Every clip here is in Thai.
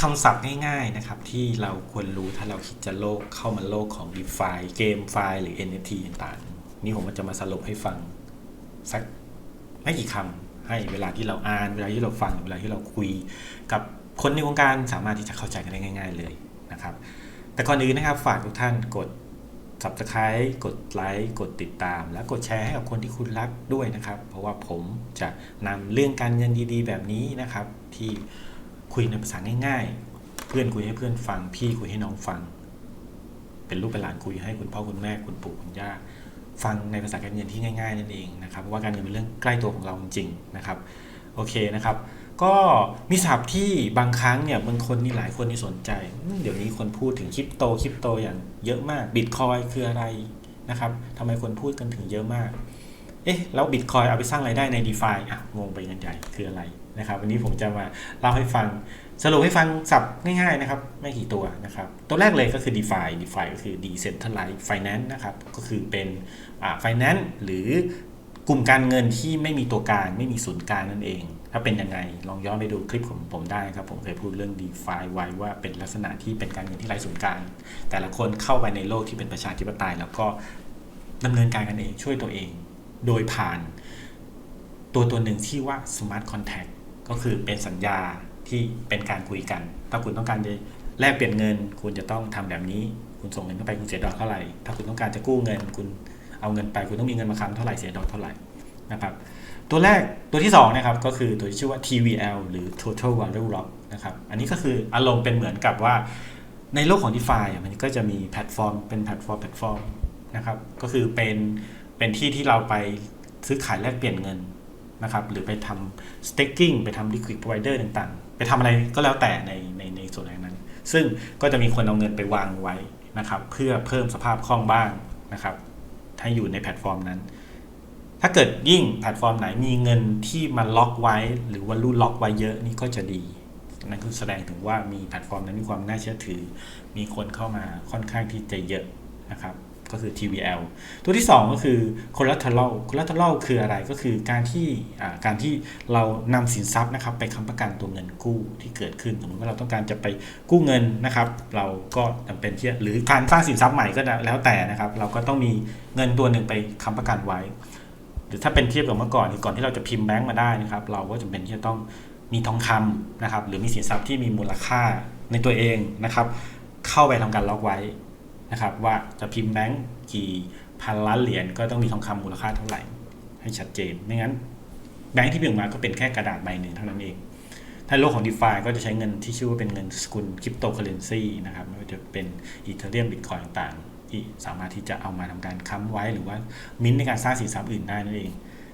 คำศัพท์ง่ายๆนะครับ ที่เราควรรู้ถ้าเราคิดจะโลกเข้ามาโลกของ d e f i เกมไฟล์หรือ NFT ต่างๆ นี่ผมจะมาสรุปให้ฟัง สักไม่กี่คำให้เวลาที่เราอ่าน เวลาที่เราฟังเวลาที่เราคุย กับคนในวงการสามารถที่จะเข้าใจกันได้ง่าย ๆ เลยนะครับ แต่ก่อนอื่นนะครับฝากทุกท่านกด subscribe กดไลค์กดติดตาม และกดแชร์ให้กับคนที่คุณรักด้วยนะครับ เพราะว่าผมจะนำเรื่องการเงินดีๆ แบบนี้นะครับที่ คุยในภาษาง่ายๆ เพื่อนคุยให้เพื่อนฟัง พี่คุยให้น้องฟัง เป็นลูกเป็นหลานคุยให้คุณพ่อคุณแม่คุณปู่คุณย่าฟังในภาษาการเงินที่ง่ายๆนั่นเองนะครับเพราะว่าการเงินเป็นเรื่องใกล้ตัวของเราจริงๆนะครับโอเคนะครับ ก็มีศัพท์ที่บางครั้งเนี่ยบางคนนี่หลายคนที่สนใจ เดี๋ยวนี้คนพูดถึงคริปโตคริปโตอย่างเยอะมากบิตคอยคืออะไรนะครับทำไมคนพูดกันถึงเยอะมาก เอ๊ะ แล้วบิตคอยเอาไปสร้างรายได้ใน d e f าอะงงไปกันใหญ่คืออะไร นะครับ วันนี้ผมจะมาเล่าให้ฟัง สรุปให้ฟังศัพท์ง่ายๆนะครับ ไม่กี่ตัวนะครับ ตัวแรกเลยก็คือ DeFi DeFi ก็คือ Decentralized Finance นะครับ ก็คือเป็นอ่า Finance หรือกลุ่มการเงินที่ไม่มีตัวกลางไม่มีศูนย์กลางนั่นเอง ถ้าเป็นยังไงลองย้อนไปดูคลิปของผมได้ครับ ผมเคยพูดเรื่อง DeFi ไว้ว่าเป็นลักษณะที่เป็นการเงินที่ไร้ศูนย์กลางแต่ละคนเข้าไปในโลกที่เป็นประชาธิปไตย แล้วก็ดำเนินการกันเองช่วยตัวเอง โดยผ่านตัวตัวหนึ่งที่ว่า Smart Contact ก็คือเป็นสัญญาที่เป็นการคุยกัน ถ้าคุณต้องการจะแลกเปลี่ยนเงิน คุณจะต้องทำแบบนี้ คุณส่งเงินเข้าไปคุณเสียดอกเท่าไหร่ ถ้าคุณต้องการจะกู้เงิน คุณเอาเงินไป คุณต้องมีเงินมาค้ำเท่าไหร่เสียดอกเท่าไหร่นะครับ ตัวแรกตัวที่2นะครับก็คือตัวที่ชื่อว่า TVL หรือ Total Value Lock นะครับ อันนี้ก็คืออารมณ์เป็นเหมือนกับว่าในโลกของ DeFi อะมันก็จะมีแพลตฟอร์มเป็นแพลตฟอร์มแพลตฟอร์มนะครับ ก็คือเป็นเป็นที่ที่เราไปซื้อขายแลกเปลี่ยนเงิน นะครับหรือไปทำ staking ไปทำ liquid provider ต่างๆ ไปทำอะไรก็แล้วแต่ในในในส่วนนั้น ซึ่งก็จะมีคนเอาเงินไปวางไว้นะครับเพื่อเพิ่มสภาพคล่องบ้างนะครับให้อยู่ในแพลตฟอร์มนั้น ถ้าเกิดยิ่งแพลตฟอร์มไหนมีเงินที่มันล็อกไว้ หรือว่ารูล็อกไว้เยอะนี่ก็จะดีนั่นคือแสดงถึงว่ามีแพลตฟอร์มนั้นมีความน่าเชื่อถือ มีคนเข้ามาค่อนข้างที่จะเยอะนะครับ ก็คือ TVL ตัวที่ 2 ก็คือ collateral collateral คืออะไรก็คือการที่การที่เรานำสินทรัพย์นะครับไปค้ำประกันตัวเงินกู้ที่เกิดขึ้นสมมติว่าเราต้องการจะไปกู้เงินนะครับ เราก็จำเป็นที่หรือการสร้างสินทรัพย์ใหม่ก็แล้วแต่นะครับ เราก็ต้องมีเงินตัวหนึ่งไปค้ำประกันไว้ หรือถ้าเป็นเทียบกับเมื่อก่อนก่อนที่เราจะพิมพ์แบงก์มาได้นะครับ เราก็จำเป็นที่จะต้องมีทองคำนะครับ หรือมีสินทรัพย์ที่มีมูลค่าในตัวเองนะครับ เข้าไปทำการล็อกไว้ นะครับว่าจะพิมพ์แบงก์กี่พันล้านเหรียญก็ต้องมีทองคำมูลค่าเท่าไหร่ ให้ชัดเจนไม่งั้นแบงก์ที่พิมพ์มาก็เป็นแค่กระดาษใบหนึ่งเท่านั้นเอง ถ้าโลกของ d e f าก็จะใช้เงินที่ชื่อว่าเป็นเงินสกุลคริปโตเคอเรนซีนะครับไม่ว่าจะเป็นอีเทเรียมบิตคอยต่างๆ ที่สามารถที่จะเอามาทำการค้ำไว้หรือว่ามิ้นในการสร้างสินทรัพย์อื่นได้นั่นเอง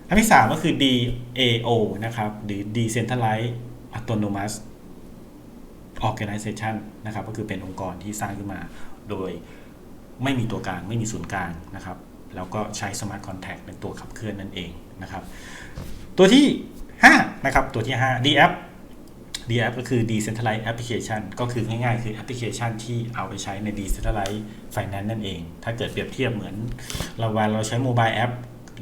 อันที่ 3 ก็คือ DAO นะครับหรือ Decentralized Autonomous Organization นะครับก็คือเป็นองค์กรที่สร้างขึ้นมาโดย ไม่มีตัวกลางไม่มีศูนย์กลางนะครับแล้วก็ใช้ Smart Contract เป็นตัวขับเคลื่อนนั่นเองนะครับ ตัวที่ 5 นะครับ ตัวที่ 5 DApp DApp ก็คือ Decentralized Application ก็คือง่ายๆ คือแอปพลิเคชันที่เอาไปใช้ใน Decentralized Finance นั่นเอง ถ้าเกิดเปรียบเทียบเหมือน เราเวลาเราใช้โมบายแอป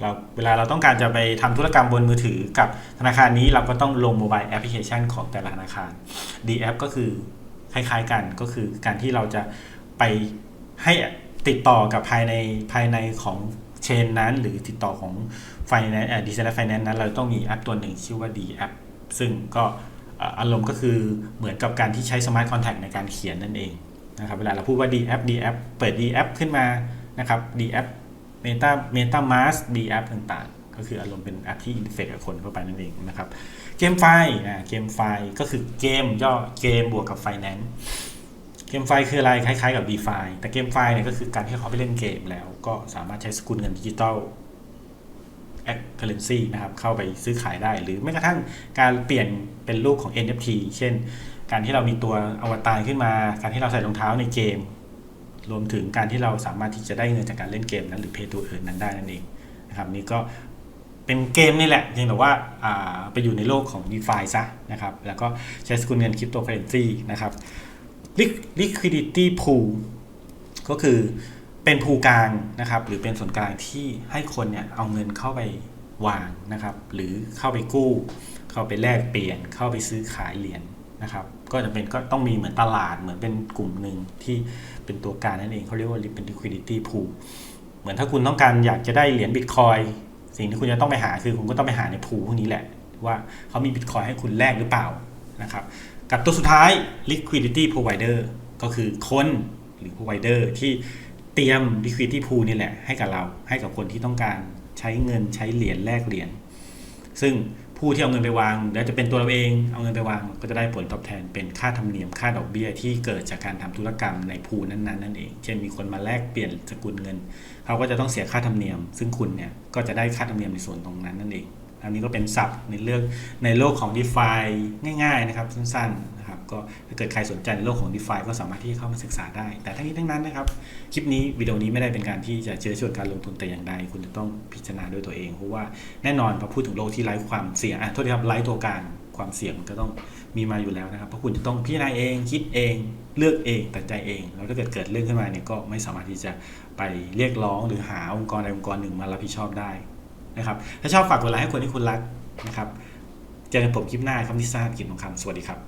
เราเวลาเราต้องการจะไปทำธุรกรรมบนมือถือกับธนาคารนี้เราก็ต้องลงโมบายแอปพลิเคชันของแต่ละธนาคาร DApp ก็คือคล้ายๆกันก็คือการที่เราจะไปให้ ติดต่อกับภายในภายในของเชนนั้น หรือติดต่อของไฟแนนซ์ดีเซลไฟแนนซ์นั้น เราต้องมีแอปตัวหนึ่งชื่อว่า D App ซึ่งก็อารมณ์ก็คือเหมือนกับการที่ใช้ Smart Contract ในการเขียนนั่นเองนะครับเวลาเราพูดว่า D App D App เปิด D App ขึ้นมานะครับ D App Meta Meta Mask D App ต่างๆ ก็คืออารมณ์เป็นแอปที่อินเฟกกับคนเข้าไปนั่นเองนะครับเกมไฟอ่าเกมไฟก็คือเกมย่อเกมบวกกับไฟแนนซ์ เกมไฟคืออะไรคล้ายๆ กับ DeFi แต่เกมไฟเนี่ยก็คือการที่เขาไปเล่นเกมแล้ว ก็สามารถใช้สกุลเงินดิจิตอลแอคเคอร์เรนซีนะครับเข้าไปซื้อขายได้ หรือแม้กระทั่งการเปลี่ยนเป็นรูปของ NFT เช่น การที่เรามีตัวอวตารขึ้นมา การที่เราใส่รองเท้าในเกม รวมถึงการที่เราสามารถที่จะได้เงินจากการเล่นเกมนั้นหรือ pay to earn นั้นได้นั่นเองนะครับนี่ก็เป็นเกมนี่แหละเพียงแต่ว่าไปอยู่ในโลกของ DeFi ซะนะครับแล้วก็ใช้สกุลเงินคริปโตเคอเรนซีนะครับ liquidity pool ก็คือเป็นภูกลางนะครับ หรือเป็นส่วนกลางที่ให้คนเนี่ยเอาเงินเข้าไปวางนะครับ หรือเข้าไปกู้ เข้าไปแลกเปลี่ยน เข้าไปซื้อขายเหรียญนะครับ ก็จะเป็นก็ต้องมีเหมือนตลาดเหมือนเป็นกลุ่มหนึ่งที่เป็นตัวการนั่นเองเขาเรียกว่าเป็น liquidity pool เหมือนถ้าคุณต้องการอยากจะได้เหรียญบิตคอยสิ่งที่คุณจะต้องไปหาคือคุณก็ต้องไปหาในพูพวกนี้แหละ ว่าเขามีบิตคอยให้คุณแลกหรือเปล่านะครับ กับตัวสุดท้าย liquidity provider ก็คือคนหรือ provider ที่เตรียม liquidity pool นี่แหละให้กับเราให้กับคนที่ต้องการใช้เงินใช้เหรียญแลกเหรียญซึ่งผู้ที่เอาเงินไปวางแล้วจะเป็นตัวเราเองเอาเงินไปวางก็จะได้ผลตอบแทนเป็นค่าธรรมเนียมค่าดอกเบี้ยที่เกิดจากการทำธุรกรรมในพูนั้นๆนั่นเองเช่นมีคนมาแลกเปลี่ยนสกุลเงิน เขาก็จะต้องเสียค่าธรรมเนียม ซึ่งคุณเนี่ยก็จะได้ค่าธรรมเนียมในส่วนตรงนั้นนั่นเอง อันนี้ก็เป็นศัพท์ในเรื่องในโลกของ d e f i ง่าย ๆ นะครับ สั้นๆนะครับก็ถ้าเกิดใครสนใจในโลกของ d e f i ก็สามารถที่จะเข้ามาศึกษาได้ แต่ทั้งนี้ทั้งนั้นนะครับ คลิปนี้วิดีโอนี้ไม่ได้เป็นการที่จะเชื้อชวนการลงทุนแต่อย่างใด คุณจะต้องพิจารณาด้วยตัวเองเพราะว่าแน่นอนพอพูดถึงโลกที่ไร้ความเสี่ยงอะโทษทีครับไร้ตัวการความเสี่ยงมันก็ต้องมีมาอยู่แล้วนะครับ เพราะคุณจะต้องพิจารณาเองคิดเองเลือกเองตัดใจเอง แล้วถ้าเกิดเกิดเรื่องขึ้นมาเนี่ยก็ไม่สามารถที่จะไปเรียกร้องหรือหาองค์กรใดองค์กรหนึ่งมารับผิดชอบได้ นะครับ ถ้าชอบฝากกดไลค์ให้คนที่คุณรักนะครับ เจอกันผมคลิปหน้าคำที่ทรานกินของคำสวัสดีครับ